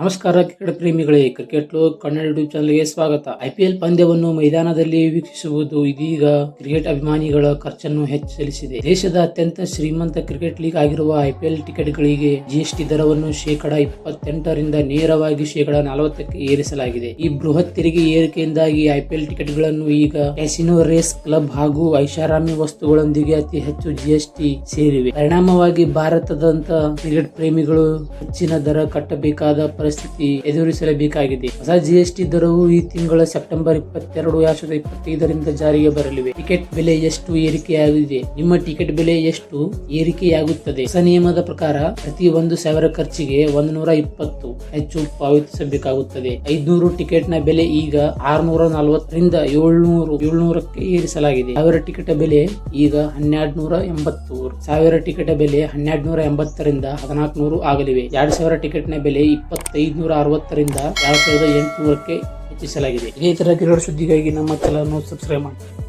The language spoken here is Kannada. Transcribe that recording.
ನಮಸ್ಕಾರ ಕ್ರಿಕೆಟ್ ಪ್ರೇಮಿಗಳೇ, ಕ್ರಿಕೆಟ್ ಲೋಕ್ ಕನ್ನಡ ಯೂಟ್ಯೂಬ್ ಚಾನಲ್ಗೆ ಸ್ವಾಗತ. ಐಪಿಎಲ್ ಪಂದ್ಯವನ್ನು ಮೈದಾನದಲ್ಲಿ ವೀಕ್ಷಿಸುವುದು ಇದೀಗ ಕ್ರಿಕೆಟ್ ಅಭಿಮಾನಿಗಳ ಖರ್ಚನ್ನು ಹೆಚ್ಚಿಸಲಿಸಿದೆ. ದೇಶದ ಅತ್ಯಂತ ಶ್ರೀಮಂತ ಕ್ರಿಕೆಟ್ ಲೀಗ್ ಆಗಿರುವ ಐಪಿಎಲ್ ಟಿಕೆಟ್ಗಳಿಗೆ ಜಿಎಸ್ಟಿ ದರವನ್ನು ಶೇಕಡ ಇಪ್ಪತ್ತೆಂಟರಿಂದ ನೇರವಾಗಿ ಶೇಕಡ ನಲವತ್ತಕ್ಕೆ ಏರಿಸಲಾಗಿದೆ. ಈ ಬೃಹತ್ ತೆರಿಗೆ ಏರಿಕೆಯಿಂದಾಗಿ ಐಪಿಎಲ್ ಟಿಕೆಟ್ಗಳನ್ನು ಈಗ ಕ್ಯಾಸಿನೋ ರೇಸ್ ಕ್ಲಬ್ ಹಾಗೂ ಐಷಾರಾಮಿ ವಸ್ತುಗಳೊಂದಿಗೆ ಅತಿ ಹೆಚ್ಚು ಜಿಎಸ್ಟಿ ಸೇರಿವೆ. ಪರಿಣಾಮವಾಗಿ ಭಾರತದಂತ ಕ್ರಿಕೆಟ್ ಪ್ರೇಮಿಗಳು ಹೆಚ್ಚಿನ ದರ ಕಟ್ಟಬೇಕಾದ ಪರಿಸ್ಥಿತಿ ಎದುರಿಸಲೇಬೇಕಾಗಿದೆ. ಹೊಸ ಜಿಎಸ್ಟಿ ದರವು ಈ ತಿಂಗಳ ಸೆಪ್ಟೆಂಬರ್ ಇಪ್ಪತ್ತೆರಡು, ಎರಡ್ ಸಾವಿರದ ಇಪ್ಪತ್ತೈದರಿಂದ ಜಾರಿಗೆ ಬರಲಿವೆ. ಟಿಕೆಟ್ ಬೆಲೆ ಎಷ್ಟು ಏರಿಕೆಯಾಗಿದೆ? ನಿಮ್ಮ ಟಿಕೆಟ್ ಬೆಲೆ ಎಷ್ಟು ಏರಿಕೆಯಾಗುತ್ತದೆ? ಹೊಸ ನಿಯಮದ ಪ್ರಕಾರ ಪ್ರತಿ ಒಂದು ಸಾವಿರ ಖರ್ಚಿಗೆ ಒಂದು ನೂರ ಇಪ್ಪತ್ತು ಹೆಚ್ಚು ಪಾವತಿಸಬೇಕಾಗುತ್ತದೆ. ಐದ್ನೂರು ಟಿಕೆಟ್ನ ಬೆಲೆ ಈಗ ಆರ್ನೂರ ನಲವತ್ತರಿಂದ ಏಳ್ನೂರು, ಏಳ್ನೂರಕ್ಕೆ ಏರಿಸಲಾಗಿದೆ. ಸಾವಿರ ಟಿಕೆಟ್ ಬೆಲೆ ಈಗ ಹನ್ನೆರಡು ನೂರ ಎಂಬತ್ತು, ಸಾವಿರ ಟಿಕೆಟ್ ಬೆಲೆ ಹನ್ನೆರಡು ನೂರ ಎಂಬತ್ತರಿಂದ ಹದಿನಾಲ್ಕು ನೂರು ಆಗಲಿವೆ. ಎರಡ್ ಸಾವಿರ ಟಿಕೆಟ್ನ ಬೆಲೆ ಇಪ್ಪತ್ತೈದು ನೂರ ಅರವತ್ತರಿಂದ ಎರಡು ಸಾವಿರದ ಎಂಟುನೂರಕ್ಕೆ ಹೆಚ್ಚಿಸಲಾಗಿದೆ. ಇದೇ ತರ ಕ್ರೀಡಾ ಸುದ್ದಿಗಾಗಿ ನಮ್ಮ ಚಾನಲ್ ಸಬ್ಸ್ಕ್ರೈಬ್ ಮಾಡಿ